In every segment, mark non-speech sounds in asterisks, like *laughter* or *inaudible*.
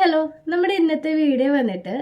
Hello നമ്മുടെ ഇന്നത്തെ video വന്നിട്ട്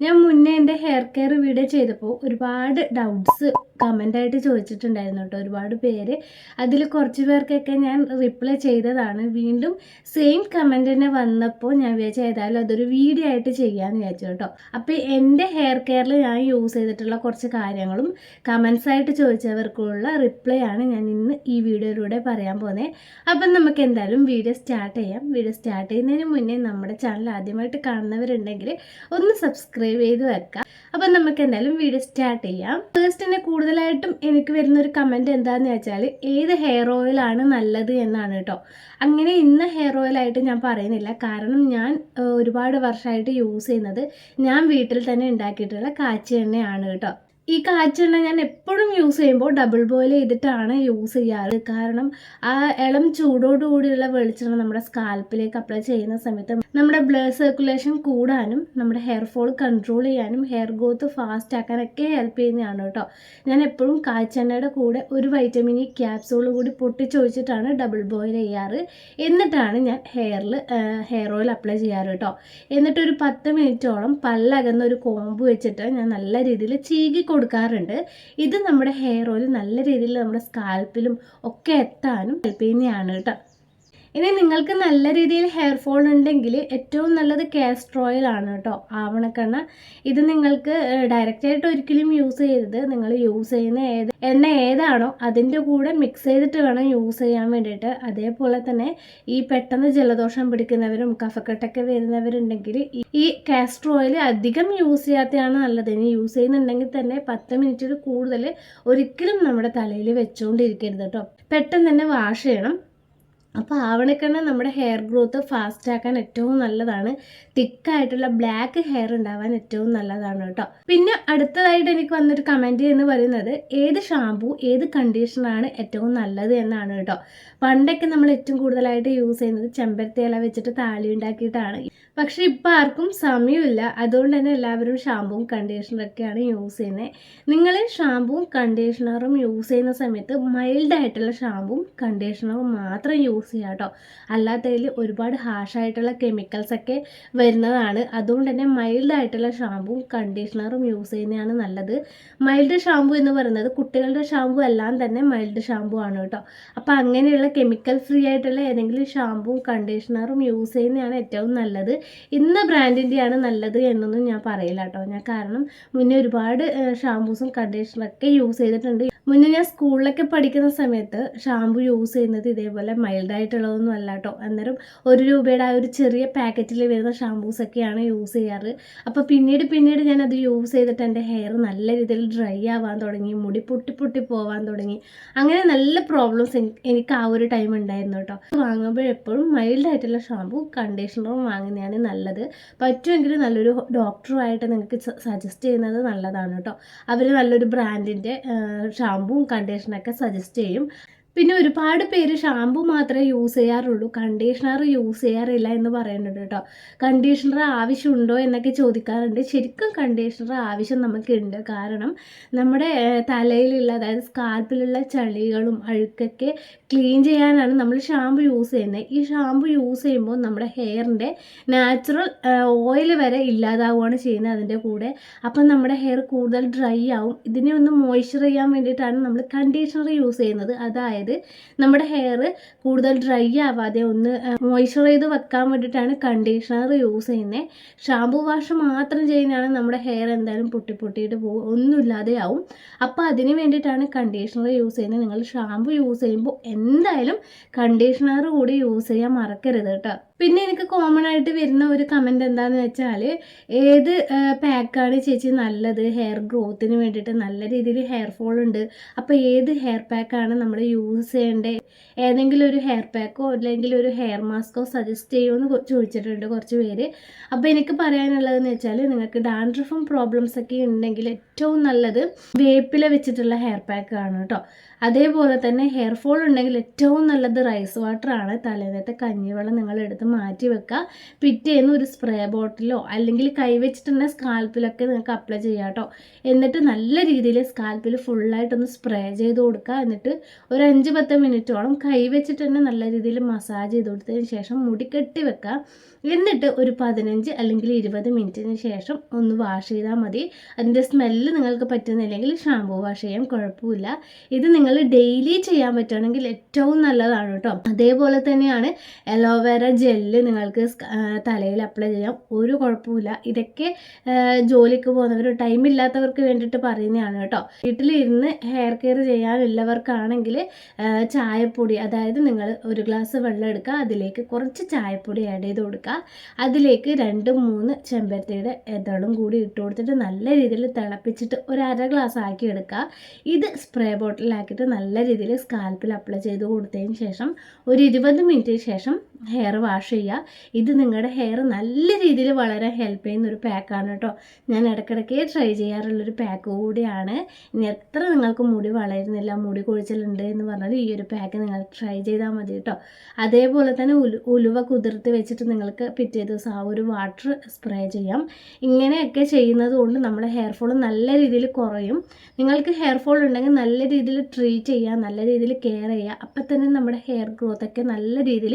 ഞാൻ മുന്നേ എന്റെ ഹെയർ കെയർ വീഡിയോ ചെയ്തപ്പോൾ ഒരുപാട് ഡൗട്ട്സ് കമന്റായിട്ട് ചോദിച്ചിട്ടുണ്ടായിരുന്നു കേട്ടോ ഒരുപാട് പേര്. അതിൽ കുറച്ച് പേർക്കൊക്കെ ഞാൻ റിപ്ലൈ ചെയ്തതാണ്. വീണ്ടും സെയിം കമന്റ് തന്നെ വന്നപ്പോൾ ഞാൻ വിചാരിച്ചു ഏതായാലും അതൊരു വീഡിയോ ആയിട്ട് ചെയ്യാമെന്ന് വിചാരിച്ചു കേട്ടോ. അപ്പോൾ എന്റെ ഹെയർ കെയറിൽ ഞാൻ യൂസ് ചെയ്തിട്ടുള്ള കുറച്ച് കാര്യങ്ങളും കമൻസ് ആയിട്ട് ചോദിച്ചവർക്കുള്ള റിപ്ലൈ ആണ് ഞാൻ ഇന്ന് ഈ വീഡിയോയിലൂടെ പറയാൻ പോകുന്നത് അപ്പം നമുക്ക് എന്തായാലും വീഡിയോ സ്റ്റാർട്ട് ചെയ്യാം. വീഡിയോ സ്റ്റാർട്ട് ചെയ്യുന്നതിന് മുന്നേ നമ്മുടെ ചാനൽ ആദ്യമായിട്ട് കാണുന്നവരുണ്ടെങ്കിൽ ഒന്ന് സബ്സ്ക്രൈബ് ചെയ്ത് വെക്കാം. അപ്പം നമുക്ക് എന്തായാലും വീഡിയോ സ്റ്റാർട്ട് ചെയ്യാം. ഫസ്റ്റ് തന്നെ കൂടുതലായിട്ടും എനിക്ക് വരുന്ന ഒരു കമന്റ് എന്താണെന്ന് വെച്ചാൽ ഏത് ഹെയർ ഓയിലാണ് നല്ലത് എന്നാണ് കേട്ടോ അങ്ങനെ ഇന്ന ഹെയർ ഓയിലായിട്ട് ഞാൻ പറയുന്നില്ല. കാരണം ഞാൻ ഒരുപാട് വർഷമായിട്ട് യൂസ് ചെയ്യുന്നത് ഞാൻ വീട്ടിൽ തന്നെ ഉണ്ടാക്കിയിട്ടുള്ള കാച്ചി എണ്ണയാണ് കേട്ടോ ഈ കാച്ചെണ്ണ ഞാൻ എപ്പോഴും യൂസ് ചെയ്യുമ്പോൾ ഡബിൾ ബോയിൽ ചെയ്തിട്ടാണ് യൂസ് ചെയ്യാറ്. കാരണം ആ ഇളം ചൂടോടുകൂടിയുള്ള വെളിച്ചെണ്ണ നമ്മുടെ സ്കാൽപ്പിലേക്ക് അപ്ലൈ ചെയ്യുന്ന സമയത്ത് നമ്മുടെ ബ്ലഡ് സർക്കുലേഷൻ കൂടാനും നമ്മുടെ ഹെയർ ഫോൾ കൺട്രോൾ ചെയ്യാനും ഹെയർ ഗ്രോത്ത് ഫാസ്റ്റ് ആക്കാനൊക്കെ ഹെൽപ്പ് ചെയ്യുന്നതാണ് കേട്ടോ. ഞാൻ എപ്പോഴും കാച്ചെണ്ണയുടെ കൂടെ ഒരു വൈറ്റമിൻ ഇ ക്യാപ്സൂൾ കൂടി പൊട്ടിച്ചൊഴിച്ചിട്ടാണ് ഡബിൾ ബോയിൽ ചെയ്യാറ്. എന്നിട്ടാണ് ഞാൻ ഹെയറിൽ ഹെയർ ഓയിൽ അപ്ലൈ ചെയ്യാറ് കേട്ടോ. എന്നിട്ടൊരു പത്ത് മിനിറ്റോളം പല്ലകന്ന ഒരു കോമ്പ് വെച്ചിട്ട് ഞാൻ നല്ല രീതിയിൽ ചീകി കൊടുക്കാറുണ്ട്. ഇത് നമ്മുടെ ഹെയർ ഓയിൽ നല്ല രീതിയിൽ നമ്മുടെ സ്കാൽപ്പിലും ഒക്കെ എത്താനും ഹെൽപ്പ് ചെയ്യുന്നതാണ് കേട്ടോ. ഇനി നിങ്ങൾക്ക് നല്ല രീതിയിൽ ഹെയർ ഫോൾ ഉണ്ടെങ്കിൽ ഏറ്റവും നല്ലത് കാസ്റ്റർ ആണ് കേട്ടോ ആവണക്കെണ്ണ. ഇത് നിങ്ങൾക്ക് ഡയറക്റ്റ് ആയിട്ട് ഒരിക്കലും യൂസ് ചെയ്യരുത്. നിങ്ങൾ യൂസ് ചെയ്യുന്ന ഏത് എണ്ണ ഏതാണോ അതിന്റെ കൂടെ മിക്സ് ചെയ്തിട്ട് വേണം യൂസ് ചെയ്യാൻ വേണ്ടിയിട്ട്. അതേപോലെ തന്നെ ഈ പെട്ടെന്ന് ജലദോഷം പിടിക്കുന്നവരും കഫക്കെട്ടൊക്കെ വരുന്നവരുണ്ടെങ്കിൽ ഈ കാസ്റ്റർ ഓയിൽ അധികം യൂസ് ചെയ്യാത്തതാണ് നല്ലത്. ഇനി യൂസ് ചെയ്യുന്നുണ്ടെങ്കിൽ തന്നെ പത്ത് മിനിറ്റിൽ കൂടുതൽ ഒരിക്കലും നമ്മുടെ തലയിൽ വെച്ചുകൊണ്ടിരിക്കരുത് കേട്ടോ. പെട്ടെന്ന് തന്നെ വാഷ് ചെയ്യണം. അപ്പോൾ ആവണക്കെണ്ണ നമ്മുടെ ഹെയർ ഗ്രോത്ത് ഫാസ്റ്റ് ആക്കാൻ ഏറ്റവും നല്ലതാണ്. തിക്കായിട്ടുള്ള ബ്ലാക്ക് ഹെയർ ഉണ്ടാവാൻ ഏറ്റവും നല്ലതാണ് കേട്ടോ. പിന്നെ അടുത്തതായിട്ട് എനിക്ക് വന്നൊരു കമന്റ് എന്ന് പറയുന്നത് ഏത് ഷാമ്പൂ ഏത് കണ്ടീഷണറാണ് ഏറ്റവും നല്ലത് എന്നാണ് കേട്ടോ. പണ്ടൊക്കെ നമ്മൾ ഏറ്റവും കൂടുതലായിട്ട് യൂസ് ചെയ്യുന്നത് ചെമ്പരത്തി ഇല വെച്ചിട്ട് താലി ഉണ്ടാക്കിയിട്ടാണ്. പക്ഷെ ഇപ്പം ആർക്കും സമയമില്ല. അതുകൊണ്ട് തന്നെ എല്ലാവരും ഷാമ്പുവും കണ്ടീഷണറൊക്കെയാണ് യൂസ് ചെയ്യുന്നത് നിങ്ങൾ ഷാമ്പുവും കണ്ടീഷണറും യൂസ് ചെയ്യുന്ന സമയത്ത് മൈൽഡായിട്ടുള്ള ഷാമ്പുവും കണ്ടീഷണറും മാത്രം യൂസ് ചെയ്യുക കേട്ടോ. അല്ലാത്തതിൽ ഒരുപാട് ഹാഷായിട്ടുള്ള കെമിക്കൽസൊക്കെ വരുന്നതാണ്. അതുകൊണ്ട് തന്നെ മൈൽഡായിട്ടുള്ള ഷാമ്പുവും കണ്ടീഷണറും യൂസ് ചെയ്യുന്നതാണ് നല്ലത്. മൈൽഡ് ഷാമ്പു എന്ന് പറയുന്നത് കുട്ടികളുടെ ഷാമ്പു എല്ലാം തന്നെ മൈൽഡ് ഷാമ്പു ആണ് കേട്ടോ. അപ്പോൾ അങ്ങനെയുള്ള കെമിക്കൽ ഫ്രീ ആയിട്ടുള്ള ഏതെങ്കിലും ഷാമ്പുവും കണ്ടീഷണറും യൂസ് ചെയ്യുന്നതാണ് ഏറ്റവും നല്ലത്. ഇന്ന ബ്രാൻഡിന്റെയാണ് നല്ലത് എന്നൊന്നും ഞാൻ പറയില്ല കേട്ടോ. ഞാൻ കാരണം മുന്നേ ഒരുപാട് ഷാമ്പൂസും കണ്ടീഷണറൊക്കെ യൂസ് ചെയ്തിട്ടുണ്ട്. മുന്നേ ഞാൻ സ്കൂളിലൊക്കെ പഠിക്കുന്ന സമയത്ത് ഷാമ്പു യൂസ് ചെയ്യുന്നത് ഇതേപോലെ മൈൽഡായിട്ടുള്ളതൊന്നും അല്ല കേട്ടോ അന്നേരം ഒരു രൂപയുടെ ആ ഒരു ചെറിയ പാക്കറ്റിൽ വരുന്ന ഷാമ്പൂസ് ഒക്കെയാണ് യൂസ് ചെയ്യാറ്. അപ്പോൾ പിന്നീട് പിന്നീട് ഞാൻ അത് യൂസ് ചെയ്തിട്ട് എന്റെ ഹെയർ നല്ല രീതിയിൽ ഡ്രൈ ആവാൻ തുടങ്ങി മുടി പൊട്ടി പൊട്ടി പോവാൻ തുടങ്ങി. അങ്ങനെ നല്ല പ്രോബ്ലംസ് എനിക്ക് ആ ഒരു ടൈം ഉണ്ടായിരുന്നു കേട്ടോ വാങ്ങുമ്പോൾ എപ്പോഴും മൈൽഡ് ആയിട്ടുള്ള ഷാമ്പു കണ്ടീഷണറും വാങ്ങുന്നതാണ് നല്ലത്. പറ്റുമെങ്കിൽ നല്ലൊരു ഡോക്ടറുമായിട്ട് നിങ്ങൾക്ക് സജസ്റ്റ് ചെയ്യുന്നത് നല്ലതാണ് കേട്ടോ അവർ നല്ലൊരു ബ്രാൻഡിന്റെ ഷാമ്പുവും കണ്ടീഷണറൊക്കെ സജസ്റ്റ് ചെയ്യും. പിന്നെ ഒരുപാട് പേര് ഷാമ്പു മാത്രമേ യൂസ് ചെയ്യാറുള്ളൂ. കണ്ടീഷണർ യൂസ് ചെയ്യാറില്ല എന്ന് പറയുന്നുണ്ട് കേട്ടോ. കണ്ടീഷണർ ആവശ്യമുണ്ടോ എന്നൊക്കെ ചോദിക്കാറുണ്ട്. ശരിക്കും കണ്ടീഷണർ ആവശ്യം നമുക്കുണ്ട്. കാരണം നമ്മുടെ തലയിലുള്ള അതായത് സ്കാൽപ്പിലുള്ള ചളികളും അഴുക്കൊക്കെ ക്ലീൻ ചെയ്യാനാണ് നമ്മൾ ഷാമ്പു യൂസ് ചെയ്യുന്നത്. ഈ ഷാമ്പു യൂസ് ചെയ്യുമ്പോൾ നമ്മുടെ ഹെയറിന്റെ നാച്ചുറൽ ഓയിൽ വരെ ഇല്ലാതാവുകയാണ് ചെയ്യുന്നത് അതിന്റെ കൂടെ. അപ്പം നമ്മുടെ ഹെയർ കൂടുതൽ ഡ്രൈ ആവും. ഇതിനെ ഒന്ന് മോയ്സ്ചർ ചെയ്യാൻ വേണ്ടിയിട്ടാണ് നമ്മൾ കണ്ടീഷണർ യൂസ് ചെയ്യുന്നത്. അതായത് നമ്മുടെ ഹെയർ കൂടുതൽ ഡ്രൈ ആവാതെ ഒന്ന് മോയ്സ്ചർ ചെയ്ത് വെക്കാൻ വേണ്ടിയിട്ടാണ് കണ്ടീഷണർ യൂസ് ചെയ്യുന്നത് ഷാമ്പു വാഷ് മാത്രം ചെയ്യുന്നതാണ് നമ്മുടെ ഹെയർ എന്തായാലും പൊട്ടി പൊട്ടിയിട്ട് പോകും. ഒന്നുമില്ലാതെ ആവും. അപ്പോൾ അതിന് വേണ്ടിയിട്ടാണ് കണ്ടീഷണർ യൂസ് ചെയ്യുന്നത്. നിങ്ങൾ ഷാമ്പു യൂസ് ചെയ്യുമ്പോൾ എന്തായാലും കണ്ടീഷണർ കൂടി യൂസ് ചെയ്യാൻ മറക്കരുത് കേട്ടോ. പിന്നെ എനിക്ക് കോമൺ ആയിട്ട് വരുന്ന ഒരു കമന്റ് എന്താണെന്ന് വെച്ചാൽ ഏത് പാക്കാണ് ചേച്ചി നല്ലത്? ഹെയർ ഗ്രോത്തിന് വേണ്ടിയിട്ട് നല്ല രീതിയിൽ ഹെയർ ഫോൾ ഉണ്ട്. അപ്പോൾ ഏത് ഹെയർ പാക്കാണ് നമ്മൾ യൂസ് ചെയ്യേണ്ടത് ഏതെങ്കിലും ഒരു ഹെയർ പാക്കോ അല്ലെങ്കിൽ ഒരു ഹെയർ മാസ്കോ സജസ്റ്റ് ചെയ്യുമെന്ന് ചോദിച്ചിട്ടുണ്ട് കുറച്ച് പേര്. അപ്പോൾ എനിക്ക് പറയാനുള്ളതെന്ന് വെച്ചാൽ നിങ്ങൾക്ക് ഡാൻഡ്രഫും പ്രോബ്ലംസ് ഒക്കെ ഉണ്ടെങ്കിൽ ഏറ്റവും നല്ലത് വേപ്പില വെച്ചിട്ടുള്ള ഹെയർ പാക്ക് ആണ് കേട്ടോ അതേപോലെ തന്നെ ഹെയർ ഫോൾ ഉണ്ടെങ്കിൽ ഏറ്റവും നല്ലത് റൈസ് വാട്ടർ ആണ്. തലേന്നത്തെ കഞ്ഞിവെള്ളം നിങ്ങൾ എടുത്ത് മാറ്റി വെക്കുക. പിറ്റേന്ന് ഒരു സ്പ്രേ ബോട്ടിലോ അല്ലെങ്കിൽ കൈവച്ചിട്ട് തന്നെ സ്കാൽപ്പിലൊക്കെ നിങ്ങൾക്ക് അപ്ലൈ ചെയ്യാം കേട്ടോ എന്നിട്ട് നല്ല രീതിയിൽ സ്കാൽപ്പിൽ ഫുള്ളായിട്ടൊന്ന് സ്പ്രേ ചെയ്ത് കൊടുക്കുക. എന്നിട്ട് ഒരു അഞ്ച് പത്ത് മിനിറ്റോളം കൈവച്ചിട്ട് തന്നെ നല്ല രീതിയിൽ മസാജ് ചെയ്ത് കൊടുത്തതിന് ശേഷം മുടി കെട്ടി വെക്കുക. എന്നിട്ട് ഒരു പതിനഞ്ച് അല്ലെങ്കിൽ ഇരുപത് മിനിറ്റിന് ശേഷം ഒന്ന് വാഷ് ചെയ്താൽ മതി. അതിന്റെ സ്മെല്ല് നിങ്ങൾക്ക് പറ്റുന്നില്ലെങ്കിൽ ഷാംപൂ വാഷ് ചെയ്യാം കുഴപ്പമില്ല. ഇത് നിങ്ങൾ ഡെയിലി ചെയ്യാൻ പറ്റുകയാണെങ്കിൽ ഏറ്റവും നല്ലതാണ് കേട്ടോ. അതേപോലെ തന്നെയാണ് അലോവേര ജെല്ല് നിങ്ങൾക്ക് തലയിൽ അപ്ലൈ ചെയ്യാം. ഒരു കുഴപ്പമില്ല. ഇതൊക്കെ ജോലിക്ക് പോകുന്നവർ ടൈം ഇല്ലാത്തവർക്ക് വേണ്ടിയിട്ട് പറയുന്നതാണ് കേട്ടോ. വീട്ടിലിരുന്ന് ഹെയർ കെയർ ചെയ്യാനുള്ളവർക്കാണെങ്കിൽ ചായപ്പൊടി അതായത് നിങ്ങൾ ഒരു ഗ്ലാസ് വെള്ളം എടുക്കുക. അതിലേക്ക് കുറച്ച് ചായപ്പൊടി ആഡ് ചെയ്ത് കൊടുക്കുക. അതിലേക്ക് രണ്ട് മൂന്ന് ചെമ്പരത്തിയുടെ ഇതളും കൂടി ഇട്ട് കൊടുത്തിട്ട് നല്ല രീതിയിൽ തിളപ്പിച്ചിട്ട് ഒരു അര ഗ്ലാസ് ആക്കി എടുക്കുക. ഇത് സ്പ്രേ ബോട്ടിലാക്കിയിട്ട് നല്ല രീതിയിൽ സ്കാൽപ്പിൽ അപ്ലൈ ചെയ്ത് കൊടുത്തതിന് ശേഷം ഒരു ഇരുപത് മിനിറ്റിന് ശേഷം ഹെയർ വാഷ് ചെയ്യുക. ഇത് നിങ്ങളുടെ ഹെയർ നല്ല രീതിയിൽ വളരെ ഹെൽപ്പ് ചെയ്യുന്ന ഒരു പാക്കാണ് കേട്ടോ. ഞാൻ ഇടയ്ക്കിടയ്ക്ക് ട്രൈ ചെയ്യാറുള്ളൊരു പാക്ക് കൂടിയാണ്. ഇനി എത്ര നിങ്ങൾക്ക് മുടി വളരുന്നില്ല മുടി കൊഴിച്ചിലുണ്ട് എന്ന് പറഞ്ഞാൽ ഈ ഒരു പാക്ക് നിങ്ങൾ ട്രൈ ചെയ്താൽ മതി കേട്ടോ. അതേപോലെ തന്നെ ഉലു ഉലുവ കുതിർത്ത് വെച്ചിട്ട് നിങ്ങൾക്ക് പിറ്റേ ദിവസം ആ ഒരു വാട്ടർ സ്പ്രേ ചെയ്യാം. ഇങ്ങനെയൊക്കെ ചെയ്യുന്നത് കൊണ്ട് നമ്മുടെ ഹെയർ ഫോൾ നല്ല രീതിയിൽ കുറയും. നിങ്ങൾക്ക് ഹെയർ ഫോൾ ഉണ്ടെങ്കിൽ നല്ല രീതിയിൽ ട്രീറ്റ് ചെയ്യുക നല്ല രീതിയിൽ കെയർ ചെയ്യുക. അപ്പം തന്നെ നമ്മുടെ ഹെയർ ഗ്രോത്തൊക്കെ നല്ല രീതിയിൽ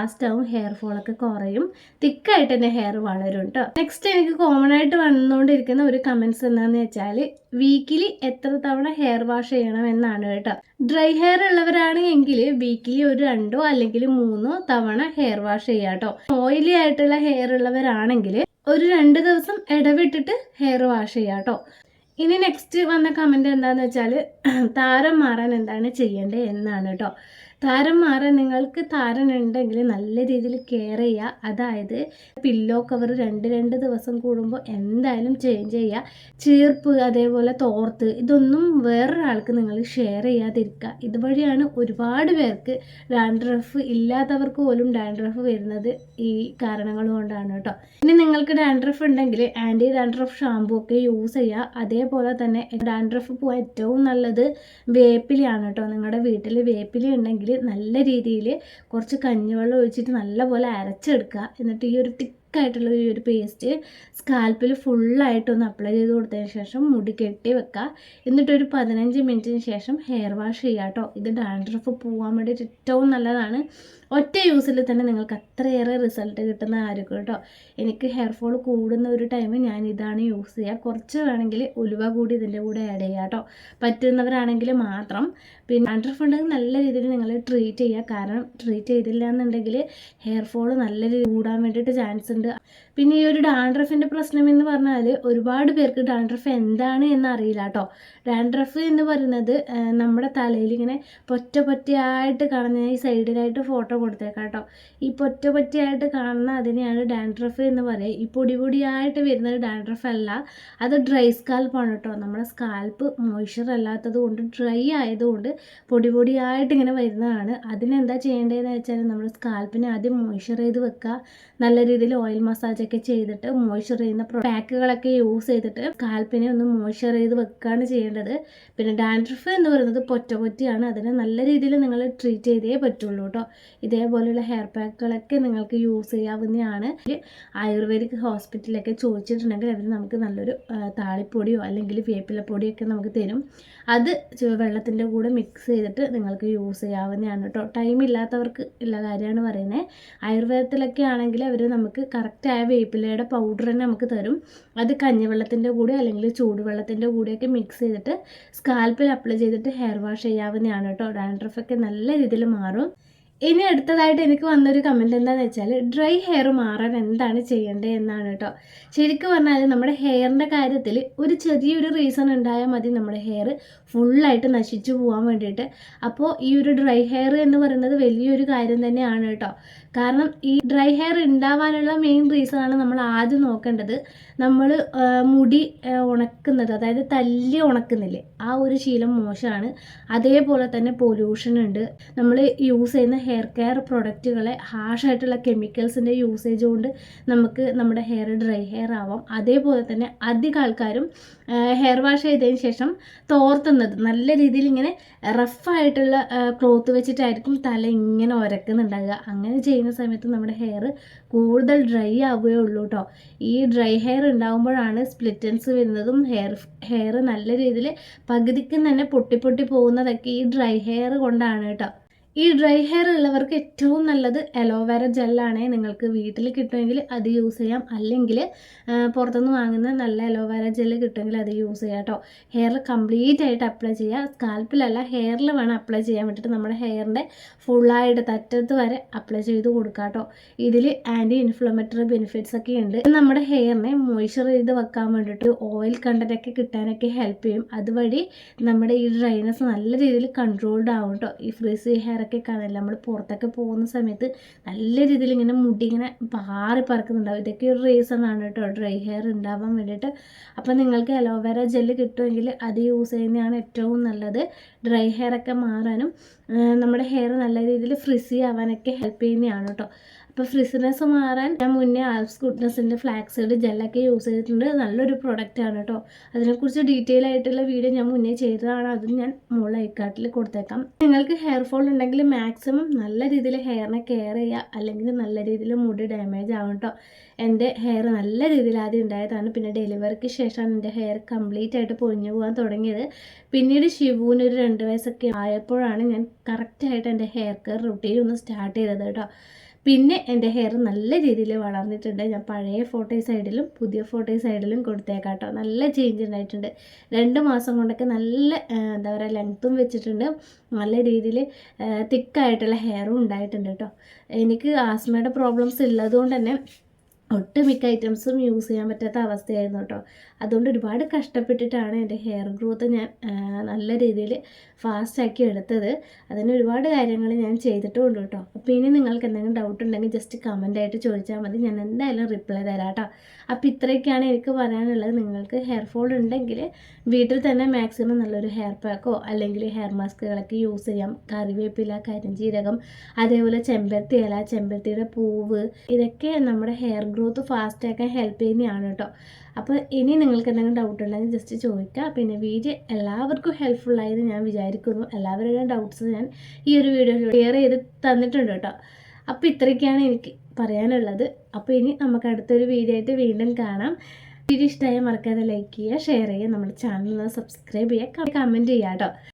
ഫാസ്റ്റ് ആവും ഹെയർ ഫോളൊക്കെ കുറയും. തിക്കായിട്ട് തന്നെ ഹെയർ വളരും കേട്ടോ നെക്സ്റ്റ് എനിക്ക് കോമൺ ആയിട്ട് വന്നുകൊണ്ടിരിക്കുന്ന ഒരു കമൻസ് എന്താണെന്ന് വെച്ചാൽ വീക്കിലി എത്ര തവണ ഹെയർ വാഷ് ചെയ്യണം എന്നാണ് കേട്ടോ. ഡ്രൈ ഹെയർ ഉള്ളവരാണെങ്കിൽ വീക്കിലി ഒരു രണ്ടോ അല്ലെങ്കിൽ മൂന്നോ തവണ ഹെയർ വാഷ് ചെയ്യാം കേട്ടോ ഓയിലി ആയിട്ടുള്ള ഹെയർ ഉള്ളവരാണെങ്കിൽ ഒരു രണ്ട് ദിവസം ഇടവിട്ടിട്ട് ഹെയർ വാഷ് ചെയ്യാം കേട്ടോ ഇനി നെക്സ്റ്റ് വന്ന കമന്റ് എന്താണെന്ന് വെച്ചാൽ *clears throat* താരം മാറാൻ എന്താണ് ചെയ്യേണ്ടത് എന്നാണ് കേട്ടോ താരം മാറാൻ നിങ്ങൾക്ക് താരൻ ഉണ്ടെങ്കിൽ നല്ല രീതിയിൽ കെയർ ചെയ്യുക. അതായത് പില്ലോ കവർ രണ്ട് രണ്ട് ദിവസം കൂടുമ്പോൾ എന്തായാലും ചേഞ്ച് ചെയ്യുക. ചീർപ്പ് അതേപോലെ തോർത്ത് ഇതൊന്നും വേറൊരാൾക്ക് നിങ്ങൾ ഷെയർ ചെയ്യാതിരിക്കുക. ഇതുവഴിയാണ് ഒരുപാട് പേർക്ക് ഡാൻഡ്രഫ് ഇല്ലാത്തവർക്ക് പോലും ഡാൻഡ്രഫ് വരുന്നത് ഈ കാരണങ്ങൾ കൊണ്ടാണ് കേട്ടോ. ഇനി നിങ്ങൾക്ക് ഡാൻഡ്രഫ് ഉണ്ടെങ്കിൽ ആന്റി ഡാൻഡ്രഫ് ഷാമ്പൂ ഒക്കെ യൂസ് ചെയ്യുക. അതേപോലെ തന്നെ ഡാൻഡ്രഫ് പോകാൻ ഏറ്റവും നല്ലത് വേപ്പിലയാണ് കേട്ടോ. നിങ്ങളുടെ വീട്ടിൽ വേപ്പില ഉണ്ടെങ്കിൽ നല്ല രീതിയിൽ കുറച്ച് കഞ്ഞിവെള്ളം ഒഴിച്ചിട്ട് നല്ലപോലെ അരച്ചെടുക്കുക. എന്നിട്ട് ഈ ഒരു തിക്കായിട്ടുള്ള ഈ ഒരു പേസ്റ്റ് സ്കാൽപ്പിൽ ഫുള്ളായിട്ടൊന്ന് അപ്ലൈ ചെയ്ത് കൊടുത്തതിന് ശേഷം മുടി കെട്ടി വെക്കുക എന്നിട്ടൊരു പതിനഞ്ച് മിനിറ്റിന് ശേഷം ഹെയർ വാഷ് ചെയ്യുക കേട്ടോ ഇത് ഡാൻഡ്രഫ് പോകാൻ വേണ്ടിയിട്ട് ഏറ്റവും നല്ലതാണ്. ഒറ്റ യൂസിൽ തന്നെ നിങ്ങൾക്ക് അത്രയേറെ റിസൾട്ട് കിട്ടുന്ന ആയിരിക്കും കേട്ടോ എനിക്ക് ഹെയർ ഫോൾ കൂടുന്ന ഒരു ടൈം ഞാൻ ഇതാണ് യൂസ് ചെയ്യുക കുറച്ച് വേണമെങ്കിൽ ഉലുവ കൂടി ഇതിന്റെ കൂടെ ആഡ് ചെയ്യുക കേട്ടോ പറ്റുന്നവരാണെങ്കിൽ മാത്രം. പിന്നെ ഡാൻഡ്രഫ് ഉണ്ടെങ്കിൽ നല്ല രീതിയിൽ നിങ്ങൾ ട്രീറ്റ് ചെയ്യുക കാരണം ട്രീറ്റ് ചെയ്തില്ല എന്നുണ്ടെങ്കിൽ ഹെയർ ഫോൾ നല്ല രീതിയിൽ കൂടാൻ വേണ്ടിയിട്ട് ചാൻസ് ഉണ്ട്. പിന്നെ ഈ ഒരു ഡാൻഡ്രഫിന്റെ പ്രശ്നം എന്ന് പറഞ്ഞാൽ ഒരുപാട് പേർക്ക് ഡാൻഡ്രഫ് എന്താണ് എന്ന് അറിയില്ല കേട്ടോ ഡാൻഡ്രഫ് എന്ന് പറയുന്നത് നമ്മുടെ തലയിൽ ഇങ്ങനെ പൊറ്റ പൊറ്റയായിട്ട് കാണുന്ന ഈ സൈഡിലായിട്ട് ഫോട്ടോ കൊടുത്തേക്കാം കേട്ടോ ഈ പൊറ്റ പൊറ്റയായിട്ട് കാണുന്ന അതിനെയാണ് ഡാൻഡ്രഫ് എന്ന് പറയുക ഈ പൊടി പൊടിയായിട്ട് വരുന്നത് ഡാൻഡ്രഫ് അല്ല. അത് ഡ്രൈ സ്കാൽപ്പാണ് കേട്ടോ നമ്മുടെ സ്കാൽപ്പ് മോയ്സ്ചർ അല്ലാത്തത് കൊണ്ട് ഡ്രൈ ആയതുകൊണ്ട് പൊടി പൊടിയായിട്ട് ഇങ്ങനെ വരുന്നതാണ്. അതിനെന്താ ചെയ്യേണ്ടതെന്ന് വെച്ചാൽ നമ്മുടെ സ്കാൽപ്പിനെ ആദ്യം മോയ്സ്ചർ ചെയ്ത് വെക്കുക നല്ല രീതിയിൽ ഓയിൽ മസാജ് ഒക്കെ ചെയ്തിട്ട് മോയ്സ്ചർ ചെയ്യുന്ന പാക്കുകളൊക്കെ യൂസ് ചെയ്തിട്ട് സ്കാൽപ്പിനെ ഒന്ന് മോയ്സ്ചർ ചെയ്ത് വെക്കുകയാണ് ചെയ്യേണ്ടത്. പിന്നെ ഡാൻഡ്രഫ് എന്ന് പറയുന്നത് പൊറ്റ പൊറ്റിയാണ്. അതിനെ നല്ല രീതിയിൽ നിങ്ങൾ ട്രീറ്റ് ചെയ്തേ പറ്റുള്ളൂ കേട്ടോ ഇതേപോലെയുള്ള ഹെയർ പാക്കുകളൊക്കെ നിങ്ങൾക്ക് യൂസ് ചെയ്യാവുന്നതാണ്. ആയുർവേദിക് ഹോസ്പിറ്റലിലൊക്കെ ചോദിച്ചിട്ടുണ്ടെങ്കിൽ അവർ നമുക്ക് നല്ലൊരു താളിപ്പൊടിയോ അല്ലെങ്കിൽ വേപ്പിലപ്പൊടിയൊക്കെ നമുക്ക് തരും. അത് വെള്ളത്തിന്റെ കൂടെ മിക്സ് ചെയ്തിട്ട് നിങ്ങൾക്ക് യൂസ് ചെയ്യാവുന്നതാണ് കേട്ടോ ടൈം ഇല്ലാത്തവർക്ക് ഉള്ള കാര്യമാണ് പറയുന്നത് ആയുർവേദത്തിലൊക്കെ ആണെങ്കിൽ അവർ നമുക്ക് കറക്റ്റായ വേപ്പിലയുടെ പൗഡർ തന്നെ നമുക്ക് തരും. അത് കഞ്ഞിവെള്ളത്തിന്റെ കൂടെ അല്ലെങ്കിൽ ചൂടുവെള്ളത്തിന്റെ കൂടെയൊക്കെ മിക്സ് ചെയ്തിട്ട് സ്കാൽപ്പിൽ അപ്ലൈ ചെയ്തിട്ട് ഹെയർ വാഷ് ചെയ്യാവുന്നതാണ് കേട്ടോ. ഡാൻഡ്രഫൊക്കെ നല്ല രീതിയിൽ മാറും. ഇനി അടുത്തതായിട്ട് എനിക്ക് വന്നൊരു കമന്റ് എന്താണെന്ന് വെച്ചാൽ ഡ്രൈ ഹെയർ മാറാൻ എന്താണ് ചെയ്യേണ്ടത് എന്നാണ് കേട്ടോ. ശരിക്കും പറഞ്ഞാൽ നമ്മുടെ ഹെയറിന്റെ കാര്യത്തിൽ ഒരു ചെറിയൊരു റീസൺ ഉണ്ടായാൽ മതി നമ്മുടെ ഹെയർ ഫുള്ളായിട്ട് നശിച്ചു പോകാൻ വേണ്ടിയിട്ട്. അപ്പോൾ ഈ ഒരു ഡ്രൈ ഹെയർ എന്ന് പറയുന്നത് വലിയൊരു കാര്യം തന്നെയാണ് കേട്ടോ. കാരണം ഈ ഡ്രൈ ഹെയർ ഉണ്ടാവാനുള്ള മെയിൻ റീസൺ ആണ് നമ്മൾ ആദ്യം നോക്കേണ്ടത്. നമ്മൾ മുടി ഉണക്കുന്നത് അതായത് തല്ലി ഉണക്കുന്നില്ലേ ആ ഒരു ശീലം മോശമാണ് അതേപോലെ തന്നെ പൊല്യൂഷൻ ഉണ്ട്. നമ്മൾ യൂസ് ചെയ്യുന്ന ഹെയർ കെയർ പ്രൊഡക്റ്റുകളെ ഹാഷായിട്ടുള്ള കെമിക്കൽസിന്റെ യൂസേജ് കൊണ്ട് നമുക്ക് നമ്മുടെ ഹെയർ ഡ്രൈ ഹെയർ ആവാം. അതേപോലെ തന്നെ അധികം ആൾക്കാരും ഹെയർ വാഷ് ചെയ്തതിന് ശേഷം തോർത്തുന്നത്. നല്ല രീതിയിൽ ഇങ്ങനെ റഫായിട്ടുള്ള ക്ലോത്ത് വെച്ചിട്ടായിരിക്കും തല ഇങ്ങനെ ഉരക്കുന്നുണ്ടാകുക അങ്ങനെ ചെയ്യുന്ന സമയത്ത് നമ്മുടെ ഹെയർ കൂടുതൽ ഡ്രൈ ആവുകയേ ഉള്ളൂ കേട്ടോ ഈ ഡ്രൈ ഹെയർ ഉണ്ടാകുമ്പോഴാണ് സ്പ്ലിറ്റൻസ് വരുന്നതും ഹെയർ ഹെയർ നല്ല രീതിയിൽ പകുതിക്കും തന്നെ പൊട്ടി പൊട്ടി പോകുന്നതൊക്കെ ഈ ഡ്രൈ ഹെയർ കൊണ്ടാണ് കേട്ടോ ഈ ഡ്രൈ ഹെയർ ഉള്ളവർക്ക് ഏറ്റവും നല്ലത് അലോവേര ജെല്ലാണ് നിങ്ങൾക്ക് വീട്ടിൽ കിട്ടുമെങ്കിൽ അത് യൂസ് ചെയ്യാം. അല്ലെങ്കിൽ പുറത്തുനിന്ന് വാങ്ങുന്ന നല്ല അലോവേര ജെല്ല് കിട്ടുമെങ്കിൽ അത് യൂസ് ചെയ്യാം കേട്ടോ. ഹെയർ കംപ്ലീറ്റ് ആയിട്ട് അപ്ലൈ ചെയ്യുക. സ്കാൽപ്പിലല്ല ഹെയറിൽ വേണം അപ്ലൈ ചെയ്യാൻ വേണ്ടിയിട്ട് നമ്മുടെ ഹെയറിന്റെ ഫുള്ളായിട്ട് തറ്റത്ത് വരെ അപ്ലൈ ചെയ്ത് കൊടുക്കുക കേട്ടോ. ഇതിൽ ആന്റി ഇൻഫ്ലമേറ്ററി ബെനിഫിറ്റ്സ് ഒക്കെ ഉണ്ട്. നമ്മുടെ ഹെയറിനെ മോയ്സ്ചർ ചെയ്ത് വെക്കാൻ വേണ്ടിയിട്ട് ഓയിൽ കണ്ടന്റൊക്കെ കിട്ടാനൊക്കെ ഹെൽപ്പ് ചെയ്യും. അതുവഴി നമ്മുടെ ഈ ഡ്രൈനസ് നല്ല രീതിയിൽ കൺട്രോൾഡ് ആവും കേട്ടോ. ഈ ഫ്രീസി ഹെയർ ഒക്കെ കാണില്ല നമ്മൾ പുറത്തൊക്കെ പോകുന്ന സമയത്ത് നല്ല രീതിയിൽ ഇങ്ങനെ മുടി ഇങ്ങനെ പാറി പറക്കുന്നുണ്ടാവും. ഇതൊക്കെ ഒരു റീസൺ ആണ് കേട്ടോ. ഡ്രൈ ഹെയർ ഉണ്ടാവാൻ വേണ്ടിയിട്ട്. അപ്പോൾ നിങ്ങൾക്ക് അലോവേര ജെല്ല് കിട്ടുമെങ്കിൽ അത് യൂസ് ചെയ്യുന്നതാണ് ഏറ്റവും നല്ലത്. ഡ്രൈ ഹെയർ ഒക്കെ മാറാനും നമ്മുടെ ഹെയർ നല്ല രീതിയിൽ ഫ്രിസി ആവാനൊക്കെ ഹെൽപ്പ് ചെയ്യുന്നതാണ് കേട്ടോ. അപ്പോൾ ഫ്രിസിനെസ് മാറാൻ ഞാൻ മുന്നേ ആൽപ്സ് ഗുഡ്നസിന്റെ ഫ്ലാക്സൈഡ് ജെല്ലൊക്കെ യൂസ് ചെയ്തിട്ടുണ്ട്. നല്ലൊരു പ്രൊഡക്റ്റ് ആണ് കേട്ടോ അതിനെക്കുറിച്ച് ഡീറ്റെയിൽ ആയിട്ടുള്ള വീഡിയോ ഞാൻ മുന്നേ ചെയ്തതാണ്. അതും ഞാൻ മുകളിൽ ഐക്കാട്ടിൽ കൊടുത്തേക്കാം. നിങ്ങൾക്ക് ഹെയർ ഫോൾ ഉണ്ടെങ്കിൽ മാക്സിമം നല്ല രീതിയിൽ ഹെയറിനെ കെയർ ചെയ്യുക. അല്ലെങ്കിൽ നല്ല രീതിയിൽ മുടി ഡാമേജ് ആവും കേട്ടോ എന്റെ ഹെയർ നല്ല രീതിയിൽ ആദ്യം ഉണ്ടായതാണ്. പിന്നെ ഡെലിവറിക്ക് ശേഷമാണ് എന്റെ ഹെയർ കംപ്ലീറ്റ് ആയിട്ട് പൊഴിഞ്ഞു പോകാൻ തുടങ്ങിയത്. പിന്നീട് ശിവുവിന് ഒരു രണ്ട് വയസ്സൊക്കെ ആയപ്പോഴാണ് ഞാൻ കറക്റ്റായിട്ട് എന്റെ ഹെയർ കെയർ റുട്ടീൻ ഒന്ന് സ്റ്റാർട്ട് ചെയ്തത് കേട്ടോ പിന്നെ എന്റെ ഹെയർ നല്ല രീതിയിൽ വളർന്നിട്ടുണ്ട്. ഞാൻ പഴയ ഫോട്ടോ സൈഡിലും പുതിയ ഫോട്ടോ സൈഡിലും കൊടുത്തേക്കാട്ടോ. നല്ല ചേഞ്ച് ഉണ്ടായിട്ടുണ്ട്. രണ്ട് മാസം കൊണ്ടൊക്കെ നല്ല എന്താ പറയുക ലെങ്ത്തും വെച്ചിട്ടുണ്ട്. നല്ല രീതിയിൽ തിക്കായിട്ടുള്ള ഹെയറും ഉണ്ടായിട്ടുണ്ട് കേട്ടോ എനിക്ക് ആസ്മയുടെ പ്രോബ്ലംസ് ഉള്ളതുകൊണ്ട് തന്നെ ഒട്ടുമിക്ക ഐറ്റംസും യൂസ് ചെയ്യാൻ പറ്റാത്ത അവസ്ഥയായിരുന്നു കേട്ടോ. അതുകൊണ്ട് ഒരുപാട് കഷ്ടപ്പെട്ടിട്ടാണ് എന്റെ ഹെയർ ഗ്രോത്ത് ഞാൻ നല്ല രീതിയിൽ ഫാസ്റ്റാക്കി എടുത്തത്. അതിന് ഒരുപാട് കാര്യങ്ങൾ ഞാൻ ചെയ്തിട്ടുമുണ്ട് കേട്ടോ. അപ്പോൾ ഇനി നിങ്ങൾക്ക് എന്തെങ്കിലും ഡൗട്ട് ഉണ്ടെങ്കിൽ ജസ്റ്റ് കമന്റ് ആയിട്ട് ചോദിച്ചാൽ മതി. ഞാൻ എന്തായാലും റിപ്ലൈ തരാം കേട്ടോ. അപ്പോൾ ഇത്രയൊക്കെയാണ് എനിക്ക് പറയാനുള്ളത്. നിങ്ങൾക്ക് ഹെയർ ഫോൾ ഉണ്ടെങ്കിൽ വീട്ടിൽ തന്നെ മാക്സിമം നല്ലൊരു ഹെയർ പാക്കോ അല്ലെങ്കിൽ ഹെയർ മാസ്കുകളൊക്കെ യൂസ് ചെയ്യാം. കറിവേപ്പില കരിഞ്ചീരകം അതേപോലെ ചെമ്പരത്തി ഇല ചെമ്പരത്തിയുടെ പൂവ് ഇതൊക്കെ നമ്മുടെ ഹെയർ ഗ്രോത്ത് ഫാസ്റ്റ് ആക്കാൻ ഹെൽപ്പ് ചെയ്യുന്നതാണ് കേട്ടോ. അപ്പോൾ ഇനി നിങ്ങൾക്ക് എന്തെങ്കിലും ഡൗട്ട് ഉണ്ടെങ്കിൽ ജസ്റ്റ് ചോദിക്കുക പിന്നെ വീഡിയോ എല്ലാവർക്കും ഹെൽപ്ഫുള്ളായെന്ന് ഞാൻ വിചാരിക്കുന്നു. എല്ലാവരുടെയും ഡൗട്ട്സ് ഞാൻ ഈ ഒരു വീഡിയോയിൽ ഷെയർ ചെയ്ത് തന്നിട്ടുണ്ട് കേട്ടോ. അപ്പോൾ ഇത്രയൊക്കെയാണ് എനിക്ക് പറയാനുള്ളത്. അപ്പോൾ ഇനി നമുക്ക് അടുത്തൊരു വീഡിയോ ആയിട്ട് വീണ്ടും കാണാം. വീഡിയോ ഇഷ്ടമായ മറക്കാതെ ലൈക്ക് ചെയ്യുക ഷെയർ ചെയ്യുക നമ്മുടെ ചാനൽ സബ്സ്ക്രൈബ് ചെയ്യുക കമന്റ് ചെയ്യുക കേട്ടോ.